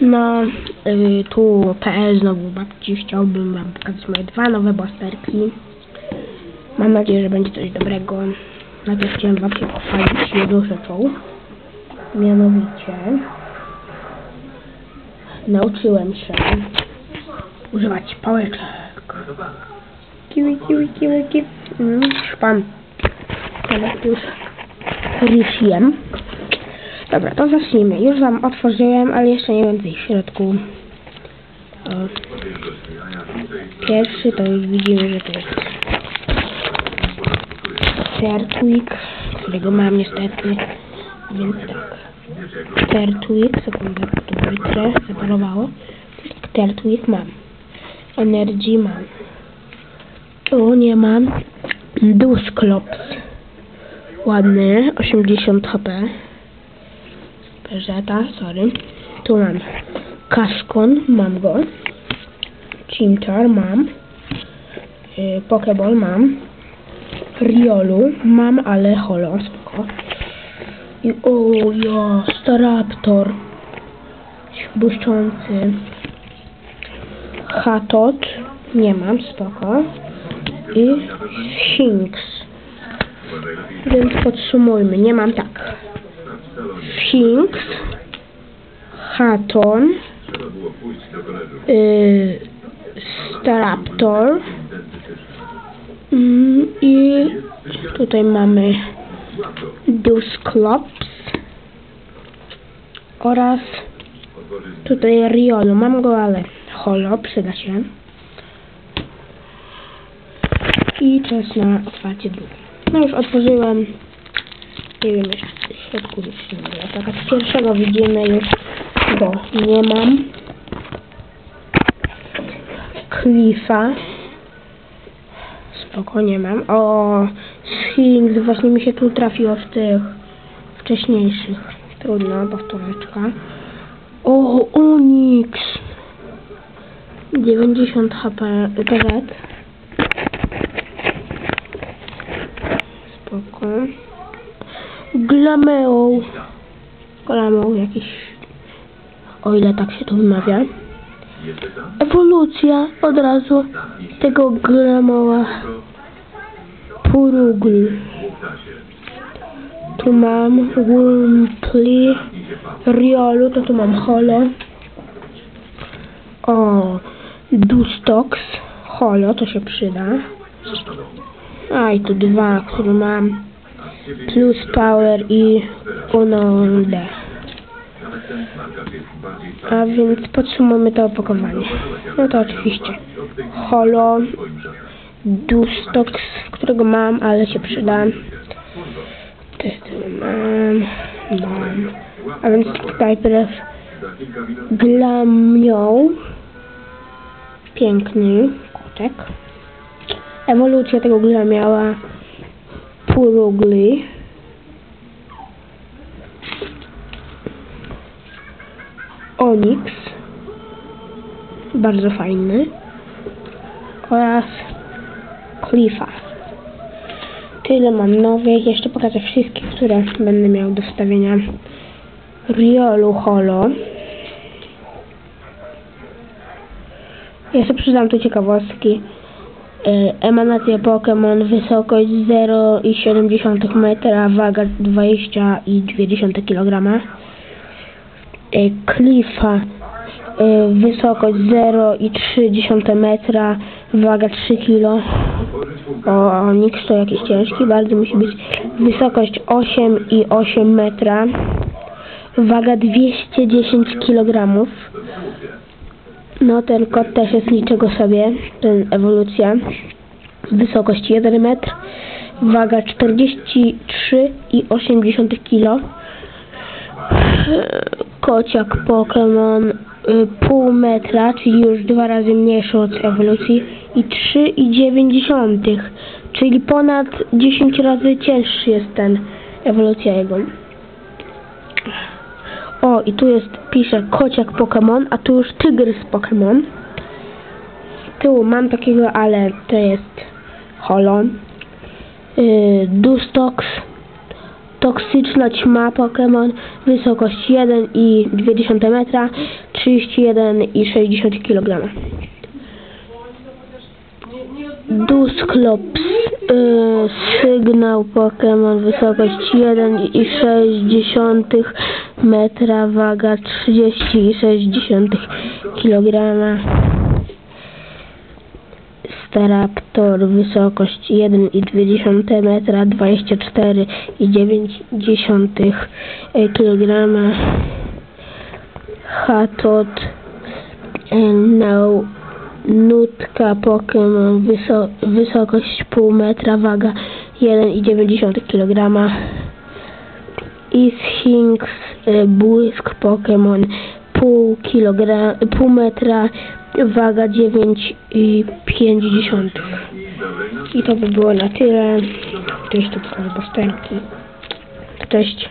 No, y, tu PL znowu babci. Chciałbym wam pokazać moje dwa nowe bosterki. Mam nadzieję, że będzie coś dobrego. Najpierw chciałem wam się pochwalić jedną rzeczą. Mianowicie nauczyłem się używać pałeczek. Kiwi, kiwi, kiwi, kiwi. Mm, szpan. Teraz już rysiłem. Dobra, to zacznijmy. Już wam otworzyłem, ale jeszcze nie jest w środku. O. Pierwszy to już widzimy, że to jest Sertwig, którego mam niestety. Więc tak. Tertwig, sekundę, to wytrę, zaparowało. Tertwig mam. Energy mam. Tu nie mam. Dusklops. Ładny, 80 HP. Perzeta, sorry. Tu mam Kaskon, mam go. Chimchar mam. Yy, Pokeball mam. Riolu mam, ale holo, spoko. I o ja, Staraptor. Błyszczący. Hatot. Nie mam, spoko. I Sphinx. Więc podsumujmy. Nie mam tak. Sphinx. Haton. Yy, Staraptor. Mm, I tutaj mamy Dusklops oraz tutaj Riolu. Mam go, ale holo, przyda się. I czas na otwarcie drugi. No już otworzyłem. Nie wiem, jeszcze środku było. Tak, z pierwszego widzimy już nie mam. Cliffa. Spokojnie mam. O, Sphinx właśnie mi się tu trafiło w tych wcześniejszych. Trudno, powtóreczka. O, Onyx. 90 HP PZ. Spoko. Glameo. Glameo jakiś. O ile tak się to wymawia. Ewolucja od razu tego Glamoa. Purugl. Tu mam Wurmpli. Riolu, to tu mam Holo. O, Dustox. Holo, to się przyda. A i tu dwa, które mam. Plus Power i Unonde. A więc podsumujmy to opakowanie. No to oczywiście Holo, Dustox, którego mam, ale się przyda. Też mam, mam. A więc tutaj teraz Glamnioł. Piękny kotek. Ewolucja tego glamiała Purugli. Onyx. Bardzo fajny. Oraz Cliffa. Tyle mam nowych. Jeszcze pokażę wszystkie, które będę miał do wstawienia. Riolu Holo. Jeszcze przydam tu ciekawostki. E, Emanacja Pokémon, wysokość 0,7 metra, waga 20,2 kg. E, Cliffa, e, wysokość 0,3 metra, waga 3 kg. O, Onyx to jakiś ciężki, bardzo musi być. Wysokość 8,8 metra, waga 210 kg. No ten kot też jest niczego sobie, ten ewolucja. Wysokość 1 metr, waga 43,8 kg. Kociak Pokémon y, pół metra, czyli już dwa razy mniejszy od ewolucji i 3,9, czyli ponad 10 razy cięższy jest ten ewolucja jego. O, i tu jest, pisze kociak Pokémon, a tu już tygrys Pokémon. Z tyłu mam takiego, ale to jest Holo. Yy, Dustox Toksyczna ćma Pokémon, wysokość 1,2 metra, 31,6 kg. Dusklops, y, sygnał Pokémon, wysokość 1,6 metra, waga 30,6 kg. Staraptor, wysokość 1,2 metra, 24,9 kg. Hatot, nau, nutka Pokémon, wyso wysokość pół metra, waga 1,9 kg. Ishinx, y, błysk Pokémon, pół kilogra, pół metra, waga 9,5. I to by było na tyle. Jeszcze to są postępki. Cześć.